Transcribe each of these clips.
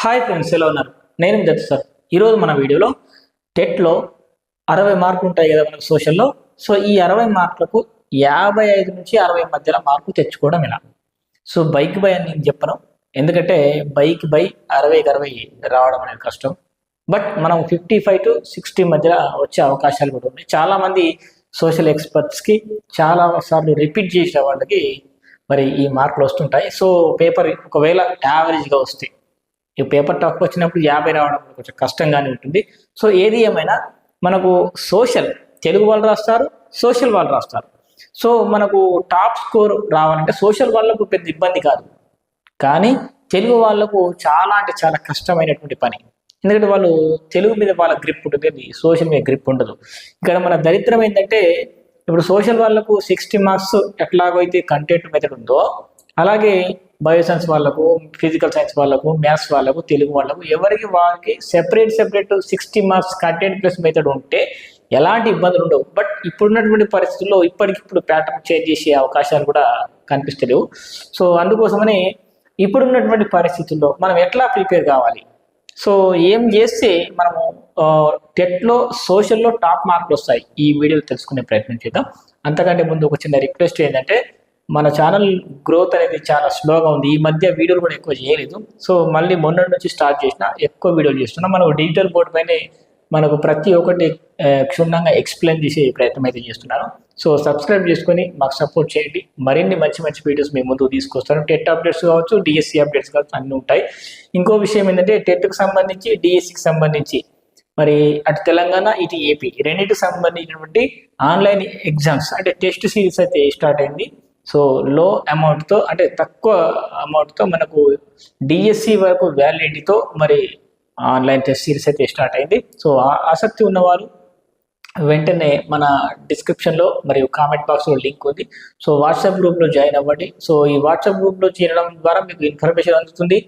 Hi friends ఎలా ఉన్నారు? నేను మీ దత్తు సార్. ఈరోజు మన వీడియోలో టెట్లో అరవై మార్కులు ఉంటాయి కదా మనకు సోషల్లో. సో ఈ అరవై మార్కులకు యాభై ఐదు నుంచి అరవై మధ్యలో మార్కులు తెచ్చుకోవడం ఎలా? సో బైక్ బై అని నేను చెప్పను. ఎందుకంటే బైక్ బై అరవైకి అరవై రావడం అనేది కష్టం. బట్ మనం ఫిఫ్టీ ఫైవ్ టు సిక్స్టీ మధ్యలో వచ్చే అవకాశాలు కూడా ఉన్నాయి. చాలామంది సోషల్ ఎక్స్పర్ట్స్కి చాలా సార్లు రిపీట్ చేసిన వాళ్ళకి మరి ఈ మార్కులు వస్తుంటాయి. సో పేపర్ ఒకవేళ యావరేజ్గా వస్తాయి ఈ పేపర్ టాక్ వచ్చినప్పుడు యాభై రావడం కొంచెం కష్టంగానే ఉంటుంది. సో ఏది ఏమైనా మనకు సోషల్ తెలుగు వాళ్ళు రాస్తారు సోషల్ వాళ్ళు రాస్తారు. సో మనకు టాప్ స్కోర్ రావాలంటే సోషల్ వాళ్ళకు పెద్ద ఇబ్బంది కాదు. కానీ తెలుగు వాళ్ళకు చాలా అంటే చాలా కష్టమైనటువంటి పని. ఎందుకంటే వాళ్ళు తెలుగు మీద వాళ్ళ గ్రిప్ ఉంటుంది సోషల్ మీద గ్రిప్ ఉండదు. ఇక్కడ మన దరిద్రం ఏంటంటే ఇప్పుడు సోషల్ వాళ్ళకు సిక్స్టీ మార్క్స్ ఎట్లాగో అయితే కంటెంట్ మెథడ్ ఉందో అలాగే బయోసైన్స్ వాళ్ళకు ఫిజికల్ సైన్స్ వాళ్ళకు మ్యాథ్స్ వాళ్ళకు తెలుగు వాళ్ళకు ఎవరికి వాళ్ళకి separate separate sixty marks content plus method ఉంటే ఎలాంటి ఇబ్బందులు ఉండవు. బట్ ఇప్పుడున్నటువంటి పరిస్థితుల్లో ఇప్పటికిప్పుడు ప్యాటర్న్ చేంజ్ చేసే అవకాశాలు కూడా కనిపిస్తలేవు. సో అందుకోసమని ఇప్పుడున్నటువంటి పరిస్థితుల్లో మనం ఎట్లా ప్రిపేర్ కావాలి? సో ఏం చేస్తే మనము టెట్లో సోషల్లో టాప్ మార్కులు వస్తాయి? ఈ వీడియో తెలుసుకునే ప్రయత్నం చేద్దాం. అంతకంటే ముందు ఒక చిన్న రిక్వెస్ట్ ఏంటంటే మన ఛానల్ గ్రోత్ అనేది చాలా స్లోగా ఉంది. ఈ మధ్య వీడియోలు కూడా ఎక్కువ చేయలేదు. సో మళ్ళీ మొన్నటి నుంచి స్టార్ట్ చేసిన ఎక్కువ వీడియోలు చేస్తున్నాం. మనం డిజిటల్ బోర్డ్ పైనే మనకు ప్రతి ఒక్కటి క్షుణ్ణంగా ఎక్స్ప్లెయిన్ చేసే ప్రయత్నం అయితే చేస్తున్నాను. సో సబ్స్క్రైబ్ చేసుకొని మాకు సపోర్ట్ చేయండి. మరిన్ని మంచి మంచి వీడియోస్ మేము ముందుకు తీసుకొస్తాను. టెట్ అప్డేట్స్ కావచ్చు డిఎస్సి అప్డేట్స్ కావచ్చు అన్నీ ఉంటాయి. ఇంకో విషయం ఏంటంటే టెట్కి సంబంధించి డిఎస్సికి సంబంధించి మరి అటు తెలంగాణ ఇటు ఏపీ రెండింటికి సంబంధించినటువంటి ఆన్లైన్ ఎగ్జామ్స్ అంటే టెస్ట్ సిరీస్ అయితే స్టార్ట్ అయింది. సో లో అమౌంట్తో అంటే తక్కువ అమౌంట్తో మనకు డిఎస్సి వరకు వ్యాలిడిటీతో మరి ఆన్లైన్ టెస్ట్ సిరీస్ అయితే స్టార్ట్ అయింది. సో ఆసక్తి ఉన్నవారు వెంటనే మన డిస్క్రిప్షన్లో మరియు కామెంట్ బాక్స్లో లింక్ ఉంది. సో వాట్సాప్ గ్రూప్లో జాయిన్ అవ్వండి. సో ఈ వాట్సాప్ గ్రూప్లో చేరడం ద్వారా మీకు ఇన్ఫర్మేషన్ అందుతుంది.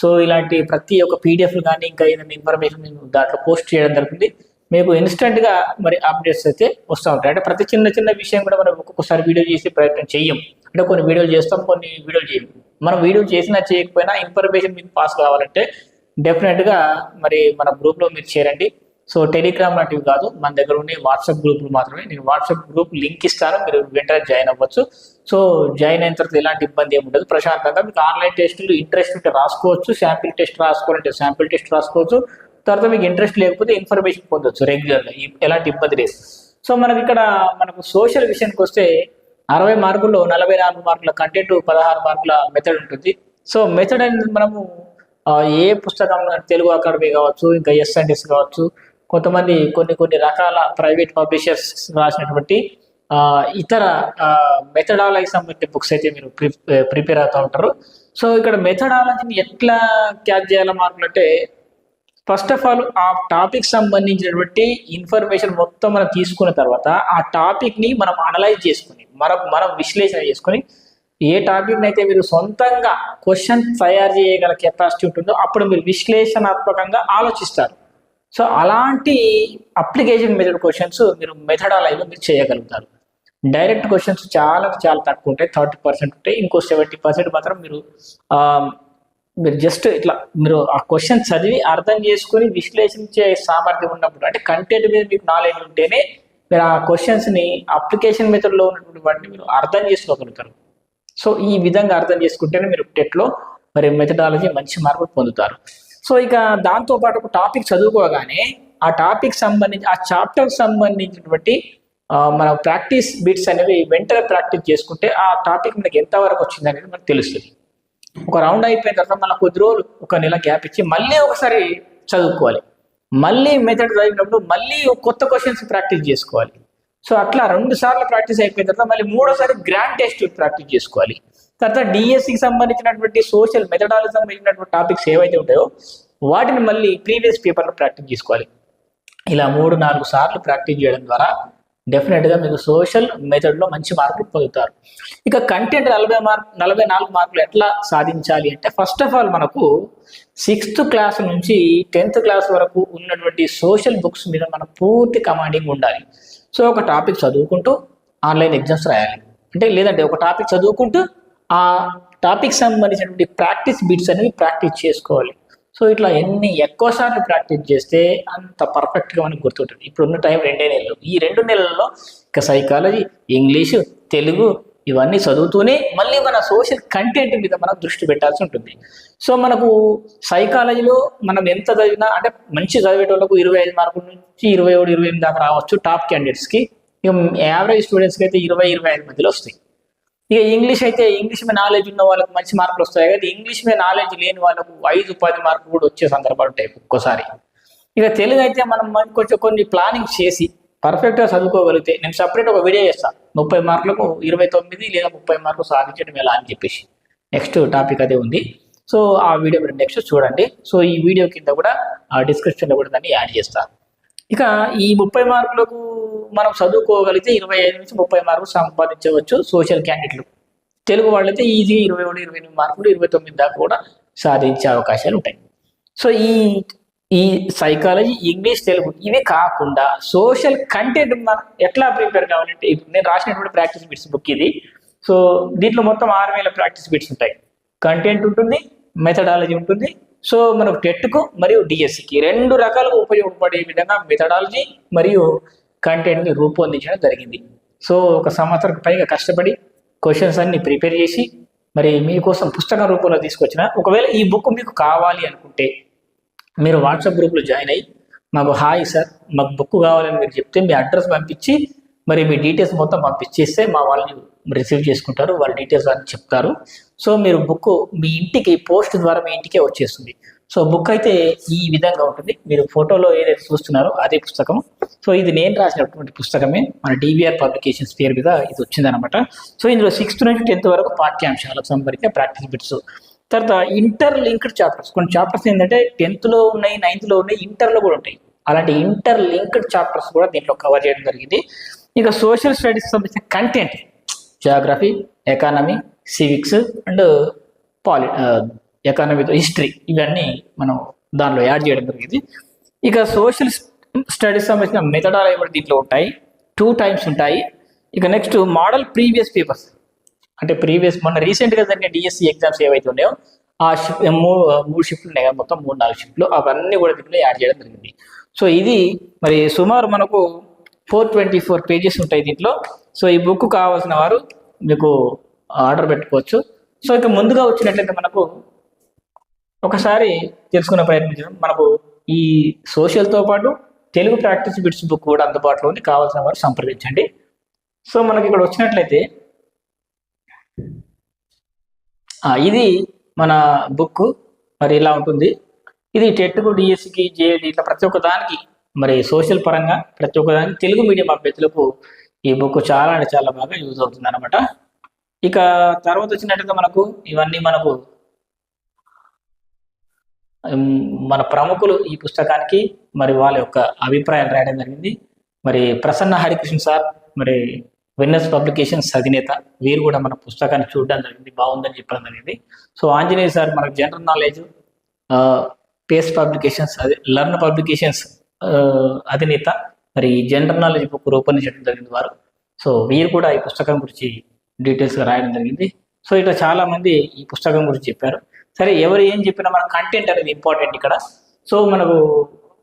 సో ఇలాంటి ప్రతి ఒక్క పీడిఎఫ్లు కానీ ఇంకా ఏదైనా ఇన్ఫర్మేషన్ నేను దాంట్లో పోస్ట్ చేయడం జరుగుతుంది. మీకు ఇన్స్టెంట్గా మరి అప్డేట్స్ అయితే వస్తూ ఉంటాయి. అంటే ప్రతి చిన్న చిన్న విషయం కూడా మనం ఒక్కొక్కసారి వీడియో చేసే ప్రయత్నం చెయ్యం అంటే కొన్ని వీడియోలు చేస్తాం కొన్ని వీడియోలు చేయం మనం వీడియో చేసినా చేయకపోయినా ఇన్ఫర్మేషన్ మీకు పాస్ కావాలంటే డెఫినెట్గా మరి మన గ్రూప్లో మీరు చేరండి. సో టెలిగ్రామ్ లాంటివి కాదు మన దగ్గర ఉండే వాట్సాప్ గ్రూపులు మాత్రమే. నేను వాట్సాప్ గ్రూప్ లింక్ ఇస్తాను మీరు వెంటనే జాయిన్ అవ్వచ్చు. సో జాయిన్ అయిన తర్వాత ఎలాంటి ఇబ్బంది ఏమి ఉండదు. ప్రశాంతంగా మీకు ఆన్లైన్ టెస్టులు ఇంట్రెస్ట్ ఉంటే రాసుకోవచ్చు శాంపిల్ టెస్ట్ రాసుకోవాలంటే శాంపిల్ టెస్ట్ రాసుకోవచ్చు. తర్వాత మీకు ఇంట్రెస్ట్ లేకపోతే ఇన్ఫర్మేషన్ పొందొచ్చు రెగ్యులర్గా ఎలాంటి ఇబ్బంది లేదు. సో మనకి ఇక్కడ మనకు సోషల్ విషయానికి వస్తే అరవై మార్కుల్లో నలభై నాలుగు మార్కుల కంటెంట్ పదహారు మార్కుల మెథడ్ ఉంటుంది. సో మెథడ్ అనేది మనము ఏ పుస్తకం తెలుగు అకాడమీ కావచ్చు ఇంకా ఎస్ సైంటిస్ట్ కావచ్చు కొంతమంది కొన్ని కొన్ని రకాల ప్రైవేట్ పబ్లిషర్స్ రాసినటువంటి ఇతర మెథడాలజీ సంబంధించిన బుక్స్ అయితే మీరు ప్రిపేర్ అవుతూ ఉంటారు. సో ఇక్కడ మెథడాలజీని ఎట్లా క్యాచ్ చేయాల మార్కులు అంటే ఫస్ట్ ఆఫ్ ఆల్ ఆ టాపిక్ సంబంధించినటువంటి ఇన్ఫర్మేషన్ మొత్తం మనం తీసుకున్న తర్వాత ఆ టాపిక్ని మనం అనలైజ్ చేసుకుని మనం మనం విశ్లేషణ చేసుకొని ఏ టాపిక్ని అయితే మీరు సొంతంగా క్వశ్చన్ తయారు చేయగల కెపాసిటీ ఉంటుందో అప్పుడు మీరు విశ్లేషణాత్మకంగా ఆలోచిస్తారు. సో అలాంటి అప్లికేషన్ మెథడ్ క్వశ్చన్స్ మీరు మెథడాలజీలో మీరు చేయగలుగుతారు. డైరెక్ట్ క్వశ్చన్స్ చాలా చాలా తక్కువ ఉంటాయి థర్టీ పర్సెంట్ ఉంటాయి ఇంకో సెవెంటీ పర్సెంట్ మాత్రం మీరు మీరు జస్ట్ ఇట్లా మీరు ఆ క్వశ్చన్ చదివి అర్థం చేసుకుని విశ్లేషించే సామర్థ్యం ఉన్నప్పుడు అంటే కంటెంట్ మీద మీకు నాలెడ్జ్ ఉంటేనే మీరు ఆ క్వశ్చన్స్ని అప్లికేషన్ మెథడ్లో ఉన్నటువంటి వాటిని మీరు అర్థం చేసుకోగలుగుతారు. సో ఈ విధంగా అర్థం చేసుకుంటేనే మీరు టెట్లో మరి మెథడాలజీ మంచి మార్కులు పొందుతారు. సో ఇక దాంతోపాటు ఒక టాపిక్ చదువుకోగానే ఆ టాపిక్ సంబంధించి ఆ చాప్టర్ సంబంధించినటువంటి మన ప్రాక్టీస్ బీట్స్ అనేవి వెంటనే ప్రాక్టీస్ చేసుకుంటే ఆ టాపిక్ మనకి ఎంతవరకు వచ్చింది అనేది మనకు తెలుస్తుంది. ఒక రౌండ్ అయిపోయిన తర్వాత మళ్ళీ కొద్ది రోజులు ఒక నెల గ్యాప్ ఇచ్చి మళ్ళీ ఒకసారి చదువుకోవాలి. మళ్ళీ మెథడ్ చదివినప్పుడు మళ్ళీ కొత్త క్వశ్చన్స్ ప్రాక్టీస్ చేసుకోవాలి. సో అట్లా రెండు సార్లు ప్రాక్టీస్ అయిపోయిన తర్వాత మళ్ళీ మూడోసారి గ్రాండ్ టెస్ట్ ప్రాక్టీస్ చేసుకోవాలి. తర్వాత డిఎస్సికి సంబంధించినటువంటి సోషల్ మెథడాలజీ సంబంధించినటువంటి టాపిక్స్ ఏవైతే ఉంటాయో వాటిని మళ్ళీ ప్రీవియస్ పేపర్లో ప్రాక్టీస్ చేసుకోవాలి. ఇలా మూడు నాలుగు సార్లు ప్రాక్టీస్ చేయడం ద్వారా డెఫినెట్గా మీకు సోషల్ మెథడ్లో మంచి మార్కులు పొందుతారు. ఇక కంటెంట్ నలభై మార్క్ నలభై నాలుగు మార్కులు ఎట్లా సాధించాలి అంటే ఫస్ట్ ఆఫ్ ఆల్ మనకు సిక్స్త్ క్లాస్ నుంచి టెన్త్ క్లాస్ వరకు ఉన్నటువంటి సోషల్ బుక్స్ మీద మన పూర్తి కమాండింగ్ ఉండాలి. సో ఒక టాపిక్ చదువుకుంటూ ఆన్లైన్ ఎగ్జామ్స్ రాయాలి. అంటే లేదంటే ఒక టాపిక్ చదువుకుంటూ ఆ టాపిక్ సంబంధించినటువంటి ప్రాక్టీస్ బిట్స్ అనేవి ప్రాక్టీస్ చేసుకోవాలి. సో ఇట్లా ఎన్ని ఎక్కువసార్లు ప్రాక్టీస్ చేస్తే అంత పర్ఫెక్ట్గా మనకు గుర్తుంటుంది. ఇప్పుడు ఉన్న టైం రెండే నెలలు. ఈ రెండు నెలల్లో ఇక సైకాలజీ ఇంగ్లీషు తెలుగు ఇవన్నీ చదువుతూనే మళ్ళీ మన సోషల్ కంటెంట్ మీద మనం దృష్టి పెట్టాల్సి ఉంటుంది. సో మనకు సైకాలజీలో మనం ఎంత చదివినా అంటే మంచి చదివేటోళ్ళకు ఇరవై ఐదు మార్కుల నుంచి ఇరవై ఏడు ఇరవై ఎనిమిది దాకా రావచ్చు టాప్ క్యాండిడేట్స్కి ఇక యావరేజ్ స్టూడెంట్స్కి అయితే ఇరవై ఇరవై ఐదు మధ్యలో వస్తాయి. ఇక ఇంగ్లీష్ అయితే ఇంగ్లీష్ మీద నాలెడ్జ్ ఉన్న వాళ్ళకి మంచి మార్కులు వస్తాయి కదా. ఇంగ్లీష్ మీద నాలెడ్జ్ లేని వాళ్ళకు ఐదు పది మార్కులు కూడా వచ్చే సందర్భాలు ఉంటాయి ఒక్కోసారి ఇక తెలుగు అయితే మనం కొంచెం కొన్ని ప్లానింగ్ చేసి పర్ఫెక్ట్గా చదువుకోగలిగితే నేను సపరేట్ ఒక వీడియో చేస్తాను ముప్పై మార్కులకు ఇరవై తొమ్మిది లేదా ముప్పై మార్కులు సాధించడం ఎలా అని చెప్పేసి. నెక్స్ట్ టాపిక్ అదే ఉంది. సో ఆ వీడియో మీరు నెక్స్ట్ చూడండి. సో ఈ వీడియో కింద కూడా ఆ డిస్క్రిప్షన్లో కూడా దాన్ని యాడ్ చేస్తాను ఇక ఈ ముప్పై మార్కులకు మనం చదువుకోగలిగితే ఇరవై ఐదు నుంచి ముప్పై మార్కులు సంపాదించవచ్చు సోషల్ క్యాండిడేట్లు. తెలుగు వాళ్ళైతే ఈజీగా ఇరవై ఒకటి ఇరవై ఎనిమిది మార్కులు ఇరవై తొమ్మిది దాకా కూడా సాధించే అవకాశాలు ఉంటాయి. సో ఈ ఈ సైకాలజీ ఇంగ్లీష్ తెలుగు ఇవి కాకుండా సోషల్ కంటెంట్ మనం ఎట్లా ప్రిపేర్ కావాలంటే ఇప్పుడు నేను రాసినటువంటి ప్రాక్టీస్ బిట్స్ బుక్ ఇది. సో దీంట్లో మొత్తం ఆరు వేల ప్రాక్టీస్ బిట్స్ ఉంటాయి. కంటెంట్ ఉంటుంది మెథడాలజీ ఉంటుంది సో మనకు టెట్కు మరియు డిఎస్సికి రెండు రకాలుగా ఉపయోగపడే విధంగా మెథడాలజీ మరియు కంటెంట్ని రూపొందించడం జరిగింది. సో ఒక సంవత్సరం పైగా కష్టపడి క్వశ్చన్స్ అన్ని ప్రిపేర్ చేసి మరి మీకోసం పుస్తకం రూపంలో తీసుకొచ్చిన ఒకవేళ ఈ బుక్ మీకు కావాలి అనుకుంటే మీరు వాట్సాప్ గ్రూప్లో జాయిన్ అయ్యి మాకు హాయ్ సార్ మాకు బుక్ కావాలని మీరు చెప్తే మీ అడ్రస్ పంపించి మరి మీ డీటెయిల్స్ మొత్తం పంపించేస్తే మా వాళ్ళని రిసీవ్ చేసుకుంటారు వాళ్ళ డీటెయిల్స్ అని చెప్తారు. సో మీరు బుక్ మీ ఇంటికి పోస్ట్ ద్వారా మీ ఇంటికే వచ్చేస్తుంది. సో బుక్ అయితే ఈ విధంగా ఉంటుంది. మీరు ఫోటోలో ఏదైతే చూస్తున్నారో అదే పుస్తకం. సో ఇది నేను రాసినటువంటి పుస్తకమే. మన డివిఆర్ పబ్లికేషన్స్ పేరు మీద ఇది వచ్చిందనమాట సో ఇందులో సిక్స్త్ నుంచి టెన్త్ వరకు పాఠ్యాంశాలకు సంబంధించిన ప్రాక్టీస్ బిట్స్ తర్వాత ఇంటర్ లింక్డ్ చాప్టర్స్ కొన్ని చాప్టర్స్ ఏంటంటే టెన్త్లో ఉన్నాయి నైన్త్లో ఉన్నాయి ఇంటర్లో కూడా ఉంటాయి. అలాంటి ఇంటర్ లింక్డ్ చాప్టర్స్ కూడా దీంట్లో కవర్ చేయడం జరిగింది. ఇక సోషల్ స్టడీస్ సంబంధించిన content geography economy civics and పాలి ఎకానమీతో హిస్టరీ ఇవన్నీ మనం దానిలో యాడ్ చేయడం జరిగింది. ఇక సోషల్ స్టడీస్ సంబంధించిన మెథడాలజీ కూడా దీంట్లో ఉంటాయి. టూ టైమ్స్ ఉంటాయి. ఇక నెక్స్ట్ మోడల్ ప్రీవియస్ పేపర్స్ అంటే ప్రీవియస్ మొన్న రీసెంట్గా జరిగిన డిఎస్సి ఎగ్జామ్స్ ఏవైతే ఉన్నాయో ఆ షిఫ్ట్ మూడు మూడు షిఫ్ట్లు ఉన్నాయి కదా మొత్తం మూడు నాలుగు షిఫ్ట్లు అవన్నీ కూడా దీంట్లో యాడ్ చేయడం జరిగింది. సో ఇది మరి సుమారు మనకు ఫోర్ ట్వంటీ ఫోర్ పేజెస్ ఉంటాయి దీంట్లో. సో ఈ బుక్ కావాల్సిన వారు మీకు ఆర్డర్ పెట్టుకోవచ్చు. సో ఇక ముందుగా వచ్చినట్లయితే మనకు ఒకసారి తెలుసుకునే ప్రయత్నించడం మనకు ఈ సోషల్తో పాటు తెలుగు ప్రాక్టీస్ బిట్స్ బుక్ కూడా అందుబాటులో ఉంది. కావాల్సిన వారు సంప్రదించండి. సో మనకి ఇక్కడ వచ్చినట్లయితే ఇది మన బుక్ మరి ఇలా ఉంటుంది. ఇది టెట్కు డిఎస్సికి జేఏడి ఇట్లా ప్రతి ఒక్క దానికి మరి సోషల్ పరంగా ప్రతి ఒక్కదానికి తెలుగు మీడియం అభ్యర్థులకు ఈ బుక్ చాలా అంటే చాలా బాగా యూజ్ అవుతుంది అనమాట ఇక తర్వాత వచ్చినట్టుగా మనకు ఇవన్నీ మనకు మన ప్రముఖులు ఈ పుస్తకానికి మరి వాళ్ళ యొక్క అభిప్రాయాలు రాయడం జరిగింది. మరి ప్రసన్న హరికృష్ణ సార్ మరి విన్నర్స్ పబ్లికేషన్స్ అధినేత వీరు కూడా మన పుస్తకాన్ని చూడడం జరిగింది బాగుందని చెప్పడం జరిగింది. సో ఆంజనేయ సార్ మనకు జనరల్ నాలెడ్జ్ పేస్ పబ్లికేషన్స్ అదే లర్న్ పబ్లికేషన్స్ అధినేత మరి జనరల్ నాలెడ్జ్ బుక్ రూపొందించడం జరిగింది వారు. సో వీరు కూడా ఈ పుస్తకం గురించి డీటెయిల్స్గా రాయడం జరిగింది. సో ఇట్లా చాలామంది ఈ పుస్తకం గురించి చెప్పారు. సరే ఎవరు ఏం చెప్పినా మన కంటెంట్ అనేది ఇంపార్టెంట్ ఇక్కడ. సో మనకు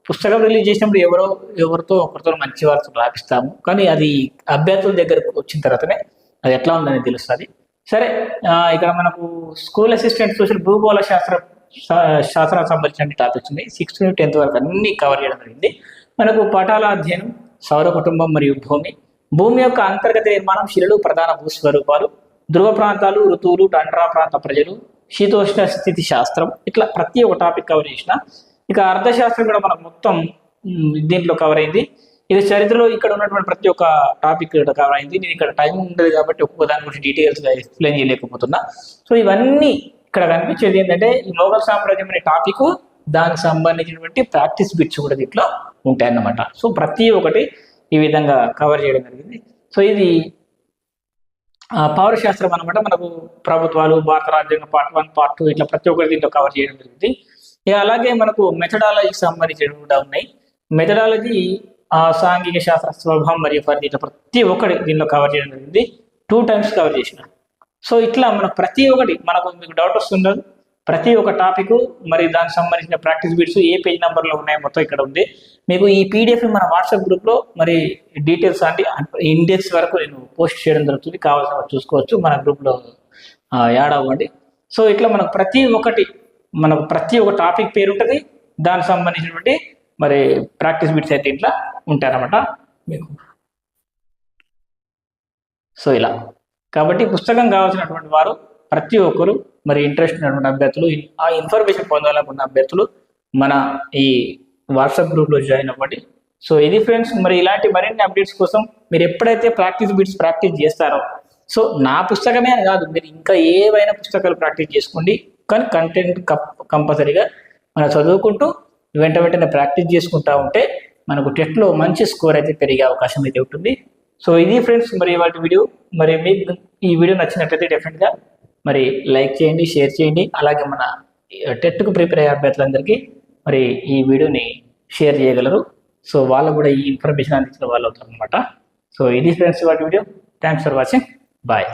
పుస్తకం రిలీజ్ చేసినప్పుడు ఎవరో ఎవరితో ఒకరితో మంచి వారితో రాపిస్తాము. కానీ అది అభ్యర్థుల దగ్గరకు వచ్చిన తర్వాతనే అది ఎట్లా ఉందని తెలుస్తుంది. సరే ఇక్కడ మనకు స్కూల్ అసిస్టెంట్ సోషల్ భూగోళ శాస్త్రం శా- సంబంధించిన టాపిక్స్ ఉన్నాయి. సిక్స్త్ నుంచి టెన్త్ వరకు అన్ని కవర్ చేయడం జరిగింది. మనకు పటాల అధ్యయనం సౌర కుటుంబం మరియు భూమి. భూమి యొక్క అంతర్గత నిర్మాణం శిలలు ప్రధాన భూస్వరూపాలు. ధ్రువ ప్రాంతాలు ఋతువులు టండ్రా ప్రాంత ప్రజలు. శీతోష్ణ స్థితి శాస్త్రం. ఇట్లా ప్రతి ఒక్క టాపిక్ కవర్ చేసిన. ఇక అర్థశాస్త్రం కూడా మనం మొత్తం దీంట్లో కవర్ అయింది. ఇది చరిత్రలో ఇక్కడ ఉన్నటువంటి ప్రతి ఒక్క టాపిక్ కవర్ అయింది. నేను ఇక్కడ టైం ఉండదు కాబట్టి ఒక్కొక్క దాని గురించి డీటెయిల్స్గా ఎక్స్ప్లెయిన్ చేయలేకపోతున్నా. సో ఇవన్నీ ఇక్కడ కనిపించేది ఏంటంటే ఈ మొఘల్ సామ్రాజ్యం అనే టాపిక్ దానికి సంబంధించినటువంటి ప్రాక్టీస్ బిట్స్ కూడా దీంట్లో ఉంటాయి అన్నమాట సో ప్రతి ఒక్కటి ఈ విధంగా కవర్ చేయడం జరిగింది. సో ఇది ఆ, పౌరశాస్త్రం అనమాట మనకు ప్రభుత్వాలు భారత రాజ్యాంగ పార్ట్ వన్ పార్ట్ టూ ఇట్లా ప్రతి ఒక్కరి దీంట్లో కవర్ చేయడం జరిగింది. అలాగే మనకు మెథడాలజీకి సంబంధించినవి కూడా ఉన్నాయి. మెథడాలజీ ఆ సాంఘిక శాస్త్ర స్వభావం మరియు పరిధి ఇట్లా ప్రతి ఒక్కటి దీనిలో కవర్ చేయడం జరిగింది. టూ టైమ్స్ కవర్ చేసిన సో ఇట్లా మన ప్రతి ఒక్కటి మనకు మీకు డౌట్ వస్తుండదు. ప్రతి ఒక్క టాపిక్ మరి దానికి సంబంధించిన ప్రాక్టీస్ బీట్స్ ఏ పేజ్ నెంబర్లో ఉన్నాయో మొత్తం ఇక్కడ ఉంది. మీకు ఈ పీడిఎఫ్ మన వాట్సాప్ గ్రూప్లో మరి డీటెయిల్స్ అంటే ఇండెక్స్ వరకు నేను పోస్ట్ చేయడం జరుగుతుంది. కావాల్సిన చూసుకోవచ్చు. మన గ్రూప్లో యాడ్ అవ్వండి. సో ఇట్లా మనకు ప్రతి ఒక్కటి మనకు ప్రతి ఒక్క టాపిక్ పేరు ఉంటుంది. దానికి సంబంధించినటువంటి మరి ప్రాక్టీస్ బిట్స్ అయితే ఇట్లా ఉంటారనమాట మీకు. సో ఇలా. కాబట్టి పుస్తకం కావాల్సినటువంటి వారు ప్రతి ఒక్కరు మరి ఇంట్రెస్ట్ ఉన్నటువంటి అభ్యర్థులు ఆ ఇన్ఫర్మేషన్ పొందాలనుకున్న అభ్యర్థులు మన ఈ వాట్సాప్ గ్రూప్లో జాయిన్ అవ్వండి. సో ఇది ఫ్రెండ్స్ మరి ఇలాంటి మరిన్ని అప్డేట్స్ కోసం మీరు ఎప్పుడైతే ప్రాక్టీస్ బిట్స్ ప్రాక్టీస్ చేస్తారో సో నా పుస్తకమే అని కాదు మీరు ఇంకా ఏవైనా పుస్తకాలు ప్రాక్టీస్ చేసుకోండి. కానీ కంటెంట్ కంపల్సరీగా మనం చదువుకుంటూ వెంట వెంటనే ప్రాక్టీస్ చేసుకుంటా ఉంటే మనకు టెట్లో మంచి స్కోర్ అయితే పెరిగే అవకాశం అయితే ఉంటుంది. సో ఇది ఫ్రెండ్స్ మరి వాటి వీడియో. మరి మీకు ఈ వీడియో నచ్చినట్లయితే డెఫినెట్గా మరి లైక్ చేయండి షేర్ చేయండి. అలాగే మన టెట్కు ప్రిపేర్ అయ్యే అభ్యర్థులందరికీ మరి ఈ వీడియోని షేర్ చేయగలరు. సో వాళ్ళు కూడా ఈ ఇన్ఫర్మేషన్ అందించిన వాళ్ళు అవుతారు అనమాట సో ఇది ఫ్రెండ్స్ వాటి video. Thanks for watching bye